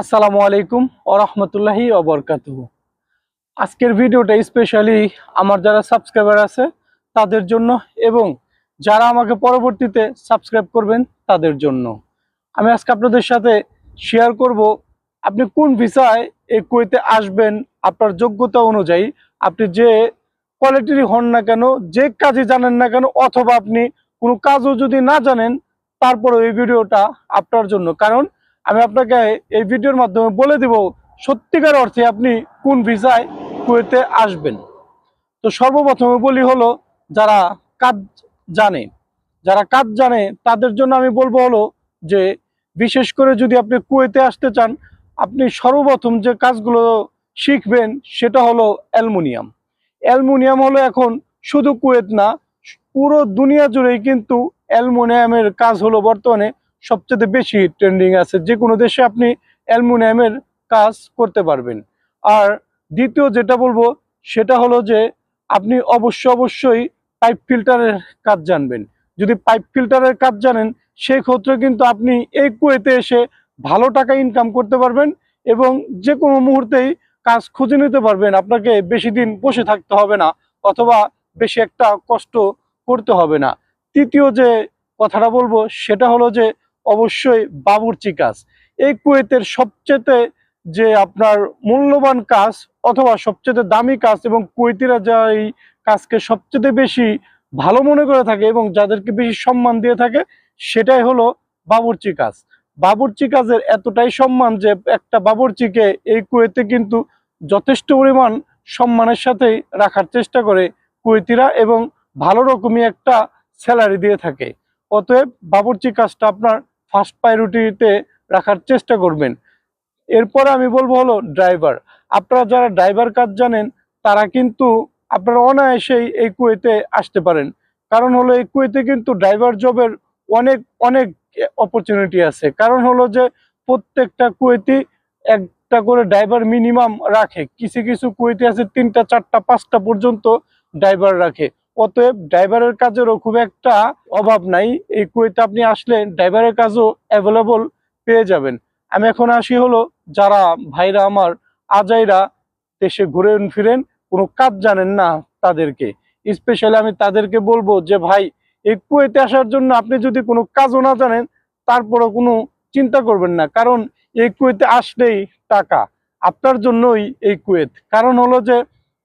আসসালামু আলাইকুম ওরহমতুল্লাহি অবরকাতুহ আজকের ভিডিওটা স্পেশালি আমার যারা সাবস্ক্রাইবার আছে, তাদের জন্য এবং যারা আমাকে পরবর্তীতে সাবস্ক্রাইব করবেন, তাদের জন্য। আমি আজকে আপনাদের সাথে শেয়ার করব, আপনি কোন ভিসায় এই কুয়েতে আসবেন, আপনার যোগ্যতা অনুযায়ী, আপনি যে কোয়ালিটির হন না কেন, যে কাজে জানেন না কেন, অথবা আপনি কোনো কাজও যদি না জানেন তারপরে এই ভিডিওটা আপনার জন্য। কারণ আমি আপনাকে এই ভিডিওর মাধ্যমে বলে দিব সত্যিকার অর্থে আপনি কোন ভিসায় কুয়েতে আসবেন। তো সর্বপ্রথমে বলি হলো, যারা কাজ জানে, যারা কাজ জানে, তাদের জন্য আমি বলব হলো যে, বিশেষ করে যদি আপনি কুয়েতে আসতে চান, আপনি সর্বপ্রথম যে কাজগুলো শিখবেন, সেটা হলো অ্যালুমিনিয়াম। অ্যালুমিনিয়াম হলো এখন শুধু কুয়েত না, পুরো দুনিয়া জুড়েই কিন্তু অ্যালুমিনিয়ামের কাজ হলো বর্তমানে সবচেয়ে বেশি ট্রেন্ডিং আছে যে কোনো দেশে আপনি অ্যালুমিনিয়ামের কাজ করতে পারবেন। আর দ্বিতীয় যেটা বলব, সেটা হলো যে আপনি অবশ্য অবশ্যই পাইপ ফিল্টারের কাজ জানবেন। যদি পাইপ ফিল্টারের কাজ জানেন সেই ক্ষেত্রে কিন্তু আপনি এই কুয়েতে এসে ভালো টাকা ইনকাম করতে পারবেন এবং যে কোনো মুহূর্তেই কাজ খুঁজে নিতে পারবেন। আপনাকে বেশি দিন বসে থাকতে হবে না, অথবা বেশি একটা কষ্ট করতে হবে না। তৃতীয় যে কথাটা বলব, সেটা হলো যে অবশ্যই বাবুর্চি কাজ। এই কুয়েতের সবচেয়ে যে আপনার মূল্যবান কাজ অথবা সবচেয়ে দামি কাজ এবং কুয়েতিরা যা এই কাজকে সবচেয়ে বেশি ভালো মনে করে থাকে এবং যাদেরকে বেশি সম্মান দিয়ে থাকে, সেটাই হলো বাবুর্চি কাজ। বাবুর্চি কাজের এতটাই সম্মান যে একটা বাবুর্চিকে এই কুয়েতে কিন্তু যথেষ্ট পরিমাণ সম্মানের সাথেই রাখার চেষ্টা করে কুয়েতিরা এবং ভালো রকমই একটা স্যালারি দিয়ে থাকে। অতএব বাবুর্চি কাজটা আপনার ফার্স্ট প্রায়োরিটিতে রাখার চেষ্টা করবেন। এরপরে আমি বলব হলো ড্রাইভার। আপনারা যারা ড্রাইভার কাজ জানেন, তারা কিন্তু আপনারা অনায়াসেই এই কুয়েতে আসতে পারেন। কারণ হলো এই কুয়েতে কিন্তু ড্রাইভার জবের অনেক অনেক অপরচুনিটি আছে। কারণ হলো যে প্রত্যেকটা কুয়েতি একটা করে ড্রাইভার মিনিমাম রাখে। কিছু কিছু কুয়েতি আছে তিনটা, চারটা, পাঁচটা পর্যন্ত ড্রাইভার রাখে। অতএব ড্রাইভারের কাজেরও খুব একটা অভাব নাই। এই কুয়েতে আপনি আসলে ড্রাইভারের কাজও অ্যাভেলেবল পেয়ে যাবেন। আমি এখন আসি হলো যারা ভাইরা আমার আজাইরা দেশে ঘুরে ফিরেন, কোনো কাজ জানেন না তাদেরকে। স্পেশালি আমি তাদেরকে বলব যে, ভাই, এই কুয়েতে আসার জন্য আপনি যদি কোনো কাজও না জানেন, তারপরও কোনো চিন্তা করবেন না। কারণ এই কুয়েতে আসলেই টাকা। আপনার জন্যই এই কুয়েত। কারণ হলো যে,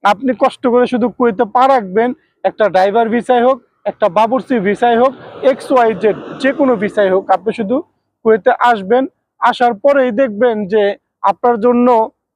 আপনি কষ্ট করে শুধু কুয়েতে পা রাখবেন একটা ড্রাইভার ভিসায় হোক, একটা বাবুর্চি ভিসায় হোক এক্স ওয়াই জেড যে কোনো ভিসায় হোক, আপনি শুধু কুয়েতে আসবেন, আসার পরেই দেখবেন যে আপনার জন্য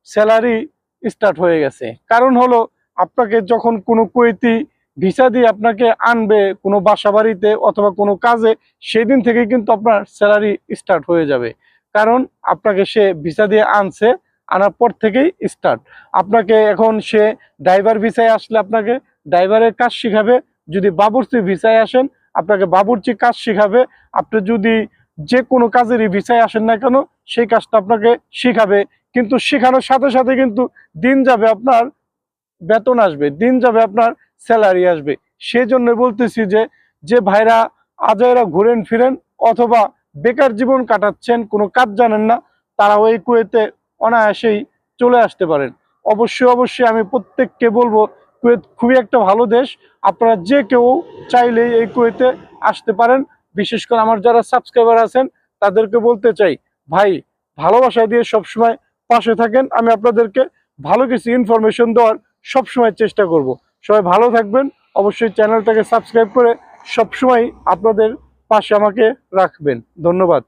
স্যালারি স্টার্ট হয়ে গেছে। কারণ হলো, আপনাকে যখন কোনো কুয়েতি ভিসা দিয়ে আপনাকে আনবে কোনো বাসা বাড়িতে অথবা কোনো কাজে, সেদিন থেকে কিন্তু আপনার স্যালারি স্টার্ট হয়ে যাবে। কারণ আপনাকে সে ভিসা দিয়ে আনছে, আনার পর থেকেই স্টার্ট আপনাকে এখন সে ড্রাইভার ভিসায় আসলে আপনাকে ড্রাইভারের কাজ শিখাবে, যদি বাবুর্চি ভিসায় আসেন, আপনাকে বাবুর্চি কাজ শিখাবে, আপনি যদি যে কোনো কাজেরই ভিসায় আসেন না কেন, সেই কাজটা আপনাকে শিখাবে। কিন্তু শেখানোর সাথে সাথে কিন্তু দিন যাবে আপনার বেতন আসবে, দিন যাবে আপনার স্যালারি আসবে। সেই জন্য বলতেছি যে যে ভাইরা আজাইরা ঘুরেন ফিরেন অথবা বেকার জীবন কাটাচ্ছেন, কোনো কাজ জানেন না তারা ওই কুয়েতে অনায়াসেই চলে আসতে পারেন। অবশ্যই অবশ্যই আমি প্রত্যেককে বলব কুয়েত খুবই একটা ভালো দেশ। আপনারা যে কেউ চাইলে এই কুয়েতে আসতে পারেন। বিশেষ করে আমার যারা সাবস্ক্রাইবার আছেন, তাদেরকে বলতে চাই, ভাই, ভালোবাসা দিয়ে সবসময় পাশে থাকেন। আমি আপনাদেরকে ভালো কিছু ইনফরমেশন দেওয়ার সবসময় চেষ্টা করব। সবাই ভালো থাকবেন। অবশ্যই চ্যানেলটাকে সাবস্ক্রাইব করে সবসময় আপনাদের পাশে আমাকে রাখবেন। ধন্যবাদ।